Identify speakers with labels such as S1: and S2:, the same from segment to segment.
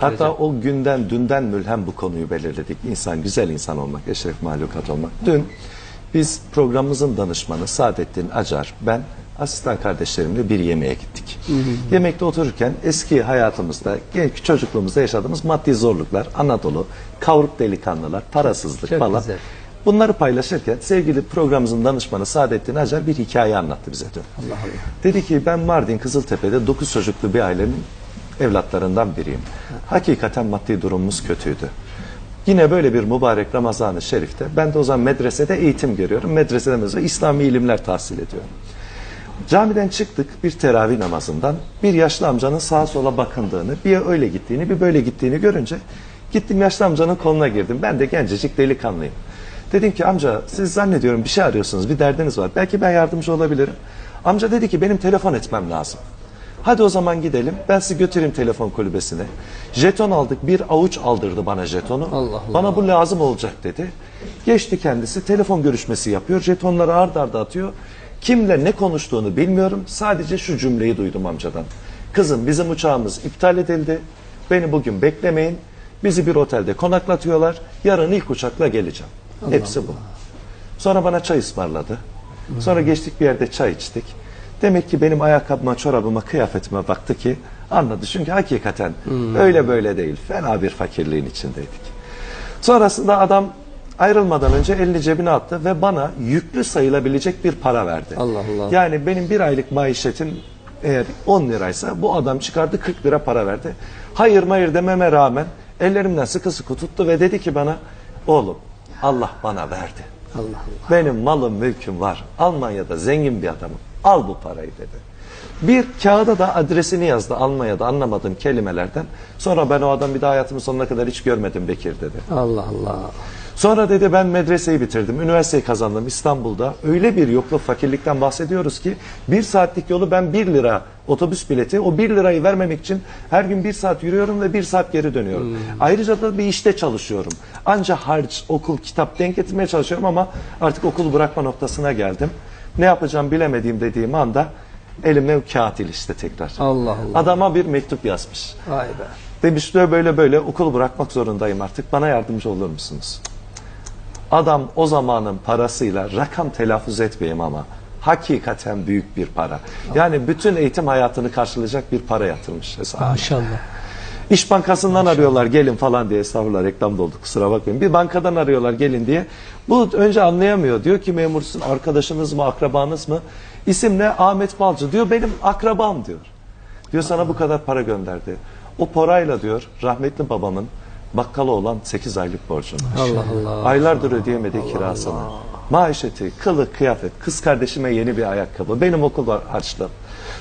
S1: Hatta o günden dünden mülhem bu konuyu belirledik. İnsan güzel insan olmak, eşref mahlukat olmak. Dün biz programımızın danışmanı Saadettin Acar, ben asistan kardeşlerimle bir yemeğe gittik. Yemekte otururken eski hayatımızda, genç çocukluğumuzda yaşadığımız maddi zorluklar, Anadolu, kavruk delikanlılar, parasızlık
S2: Çok
S1: falan.
S2: güzel.
S1: Bunları paylaşırken sevgili programımızın danışmanı Saadettin Acar bir hikaye anlattı bize dün.
S2: Allah Allah.
S1: Dedi ki ben Mardin Kızıltepe'de 9 çocuklu bir ailenin evlatlarından biriyim. Hakikaten maddi durumumuz kötüydü. Yine böyle bir mübarek Ramazan-ı Şerif'te ben de o zaman medresede eğitim görüyorum. Medresede mesela İslami ilimler tahsil ediyorum. Camiden çıktık bir teravih namazından. Bir yaşlı amcanın sağa sola bakındığını, bir öyle gittiğini, bir böyle gittiğini görünce gittim yaşlı amcanın koluna girdim. Ben de gencecik delikanlıyım. Dedim ki amca siz zannediyorum bir şey arıyorsunuz, bir derdiniz var. Belki ben yardımcı olabilirim. Amca dedi ki benim telefon etmem lazım. Hadi o zaman gidelim. Ben sizi götüreyim telefon kulübesine. Jeton aldık. Bir avuç aldırdı bana jetonu.
S2: Allah Allah.
S1: Bana bu lazım olacak dedi. Geçti kendisi. Telefon görüşmesi yapıyor. Jetonları ard arda atıyor. Kimle ne konuştuğunu bilmiyorum. Sadece şu cümleyi duydum amcadan. Kızım bizim uçağımız iptal edildi. Beni bugün beklemeyin. Bizi bir otelde konaklatıyorlar. Yarın ilk uçakla geleceğim. Hepsi bu. Sonra bana çay ısmarladı. Sonra geçtik bir yerde çay içtik. Demek ki benim ayakkabıma, çorabıma, kıyafetime baktı ki anladı. Çünkü hakikaten öyle böyle değil. Fena bir fakirliğin içindeydik. Sonrasında adam ayrılmadan önce elini cebine attı ve bana yüklü sayılabilecek bir para verdi.
S2: Allah Allah.
S1: Yani benim bir aylık maişetim eğer 10 liraysa bu adam çıkardı 40 lira para verdi. Hayır hayır dememe rağmen ellerimden sıkı sıkı tuttu ve dedi ki bana oğlum Allah bana verdi.
S2: Allah Allah.
S1: Benim malım mülküm var. Almanya'da zengin bir adamım. Al bu parayı dedi. Bir kağıda da adresini yazdı Almanya'da anlamadığım kelimelerden. Sonra ben o adamı bir daha hayatımın sonuna kadar hiç görmedim Bekir dedi.
S2: Allah Allah.
S1: Sonra dedi ben medreseyi bitirdim. Üniversiteyi kazandım İstanbul'da. Öyle bir yokluk fakirlikten bahsediyoruz ki bir saatlik yolu ben bir lira otobüs bileti o bir lirayı vermemek için her gün bir saat yürüyorum ve bir saat geri dönüyorum. Ayrıca da bir işte çalışıyorum. Anca harç, okul, kitap denk getirmeye çalışıyorum ama artık okulu bırakma noktasına geldim. Ne yapacağım bilemediğim dediğim anda elime kağıt ilişti tekrar.
S2: Allah Allah.
S1: Adama bir mektup yazmış.
S2: Vay be.
S1: Demiş böyle böyle okulu bırakmak zorundayım artık. Bana yardımcı olur musunuz? Adam o zamanın parasıyla rakam telaffuz etmeyeyim ama hakikaten büyük bir para. Yani bütün eğitim hayatını karşılayacak bir para yatırmış hesabına.
S2: Maşallah.
S1: İş Bankası'ndan arıyorlar gelin falan diye estağfurullah reklamda oldu kusura bakmayın. Bir bankadan arıyorlar gelin diye. Bu önce anlayamıyor. Diyor ki memursun arkadaşınız mı akrabanız mı? İsim ne? Ahmet Balcı. Diyor benim akrabam diyor. Diyor sana bu kadar para gönderdi. O parayla diyor rahmetli babamın bakkala olan 8 aylık borcunu.
S2: Allah Allah.
S1: Aylardır ödeyemediği kirasını. Maişeti, kılık, kıyafet, kız kardeşime yeni bir ayakkabı, benim okul harçlığım.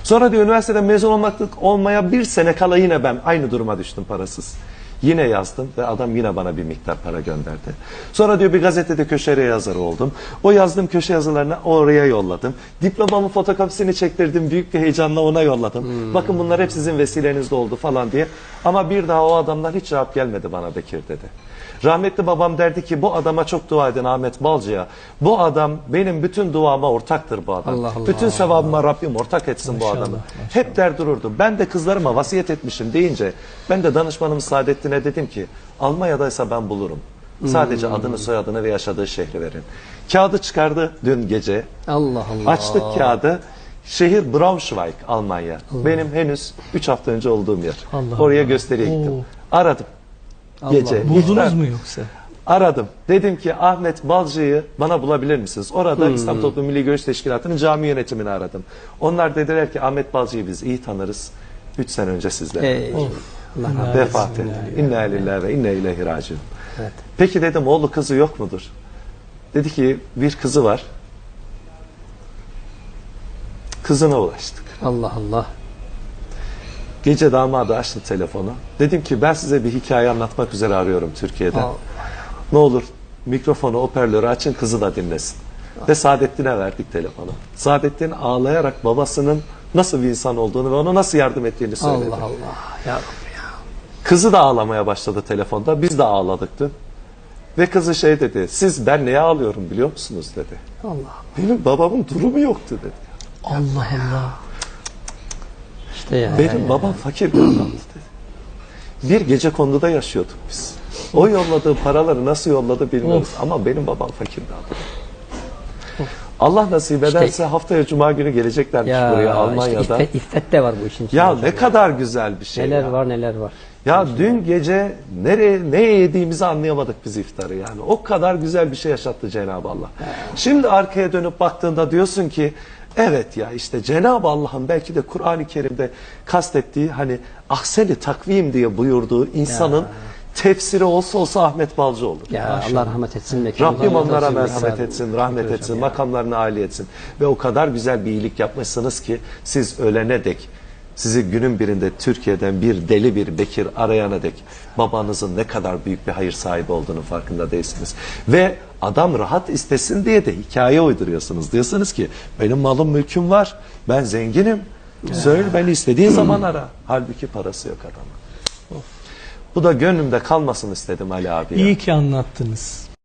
S1: Sonra diyor üniversiteden mezun olmaklık olmaya bir sene kala yine ben aynı duruma düştüm parasız. Yine yazdım ve adam yine bana bir miktar para gönderdi. Sonra diyor bir gazetede köşe yazarı oldum. O yazdığım köşe yazılarını oraya yolladım. Diplomamın fotokopisini çektirdim. Büyük bir heyecanla ona yolladım. Bakın bunlar hep sizin vesilenizde oldu falan diye. Ama bir daha o adamdan hiç cevap gelmedi bana Bekir dedi. Rahmetli babam derdi ki bu adama çok dua edin Ahmet Balcı'ya. Bu adam benim bütün duama ortaktır bu adam.
S2: Allah Allah.
S1: Bütün sevabıma Rabbim ortak etsin bu adamı. Hep der dururdu. Ben de kızlarıma vasiyet etmişim deyince ben de danışmanım Saadettin'e dedim ki Almanya'daysa ben bulurum. Sadece adını soyadını ve yaşadığı şehri verin. Kağıdı çıkardı dün gece.
S2: Allah Allah.
S1: Açtık kağıdı. Şehir Braunschweig, Almanya. Benim henüz 3 hafta önce olduğum yer.
S3: Allah
S1: Oraya
S3: Allah.
S1: gösteriye gittim.
S3: Oo.
S1: Aradım.
S2: Allah.
S1: Gece.
S3: Buldunuz mu yoksa?
S1: Aradım. Dedim ki Ahmet Balcı'yı bana bulabilir misiniz? Orada İslam Toplum Milli Görüş Teşkilatı'nın cami yönetimini aradım. Onlar dediler ki Ahmet Balcı'yı biz iyi tanırız. 3 sene önce.
S2: Allah rahmet
S1: vefat etti. İnna lillahi ve inne ileyhi raciun.
S2: Evet.
S1: Peki dedim oğlu kızı yok mudur? Dedi ki bir kızı var. Kızına ulaştık.
S2: Allah Allah.
S1: Gece damadı açtı telefonu. Dedim ki ben size bir hikaye anlatmak üzere arıyorum Türkiye'den. Ne olur mikrofonu, hoparlörü açın kızı da dinlesin. Ve Saadettin'e verdik telefonu. Saadettin ağlayarak babasının nasıl bir insan olduğunu ve ona nasıl yardım ettiğini söyledi.
S2: Allah Allah. Ya.
S1: Kızı da ağlamaya başladı telefonda. Biz de ağladık dün. Ve kızı şey dedi. Siz ben neye ağlıyorum biliyor musunuz dedi.
S2: Allah.
S1: Benim babamın durumu yoktu dedi.
S3: Allah Allah.
S2: İşte ya.
S1: Benim
S2: ya.
S1: babam fakir bir adamdı dedi. Bir gece konduda yaşıyorduk biz. O yolladığı paraları nasıl yolladı bilmiyoruz.
S2: Of.
S1: Ama benim babam fakirdi abi. Allah nasip ederse haftaya cuma günü geleceklermiş
S2: Ya
S1: buraya
S2: işte
S1: Almanya'da.
S2: iffet, iffet de var bu işin içinde.
S1: ya ne kadar güzel bir şey.
S2: Neler
S1: ya.
S2: var neler var.
S1: Ya dün gece nereye ne yediğimizi anlayamadık biz iftarı yani. O kadar güzel bir şey yaşattı Cenab-ı Allah. Şimdi arkaya dönüp baktığında diyorsun ki evet ya işte Cenab-ı Allah'ın belki de Kur'an-ı Kerim'de kastettiği hani ahseni takvim diye buyurduğu insanın tefsiri olsa olsa Ahmet Balcı olur.
S2: Ya Allah rahmet etsin.
S1: Rabbim onlara merhamet etsin, rahmet etsin,
S2: ya.
S1: makamlarını âli etsin. Ve o kadar güzel bir iyilik yapmışsınız ki siz ölene dek, sizi günün birinde Türkiye'den bir deli bir Bekir arayana dek babanızın ne kadar büyük bir hayır sahibi olduğunu farkında değilsiniz. Ve adam rahat istesin diye de hikaye uyduruyorsunuz. Diyorsunuz ki benim malım mülküm var, ben zenginim. Söyle beni istediğin zaman ara. Halbuki parası yok adamın. Bu da gönlümde kalmasın istedim Ali abi. ya.
S3: İyi ki anlattınız.